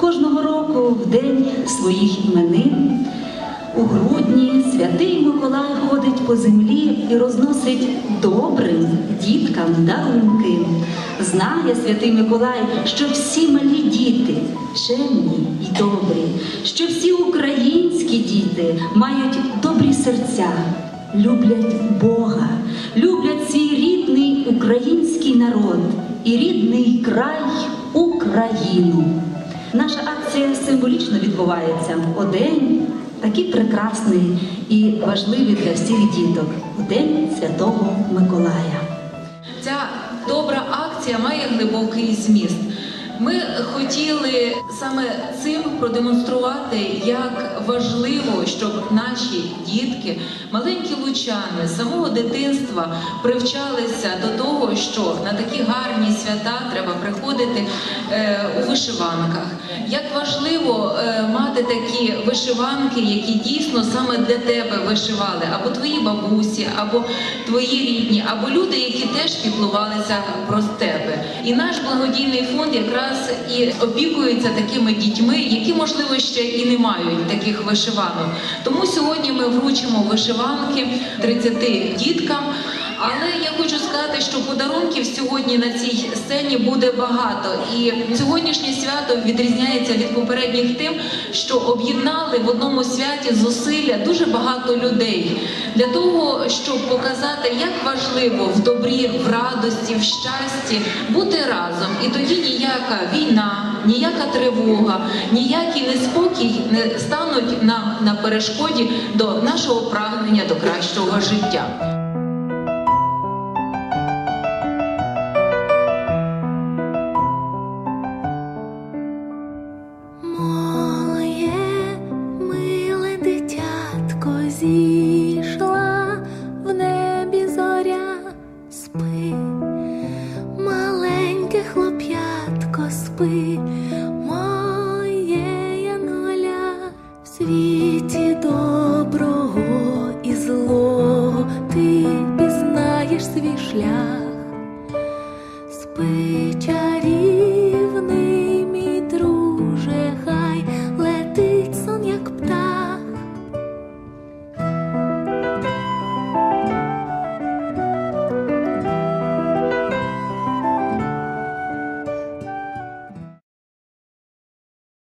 кожного року в день своїх іменин. У грудні святий Миколай ходить по землі і розносить добрим діткам дарунки. Знає святий Миколай, що всі малі діти чемні й добрі, що всі українські діти мають добрі серця, люблять Бога, люблять свій рідний український народ і рідний край Україну. Наша акція символічно відбувається у день такий прекрасний і важливий для всіх діток у День Святого Миколая. Ця добра акція має глибокий зміст. Ми хотіли саме цим продемонструвати, як важливо, щоб наші дітки, маленькі лучани, з самого дитинства привчалися до того, що на такі гарні свята треба приходити е, у вишиванках. Як важливо е, мати такі вишиванки, які дійсно саме для тебе вишивали, або твої бабусі, або твої рідні, або люди, які теж піклувалися про тебе. І наш благодійний фонд якраз і опікуються такими дітьми, які можливо ще і не мають таких вишиванок. Тому сьогодні ми вручимо вишиванки 30 діткам. Але я хочу сказати, що подарунків сьогодні на цій сцені буде багато. І сьогоднішнє свято відрізняється від попередніх тим, що об'єднали в одному святі зусилля дуже багато людей для того, щоб показати, як важливо в добрі, в радості, в щасті бути разом. І тоді ніяка війна, ніяка тривога, ніякий неспокій не стануть нам на перешкоді до нашого прагнення до кращого життя. Моє миле дитятко зійшла в небі зоря спи, маленьке хлоп'ятко спи, моє януля в світі доброго і злого ти пізнаєш свій шлях, спича.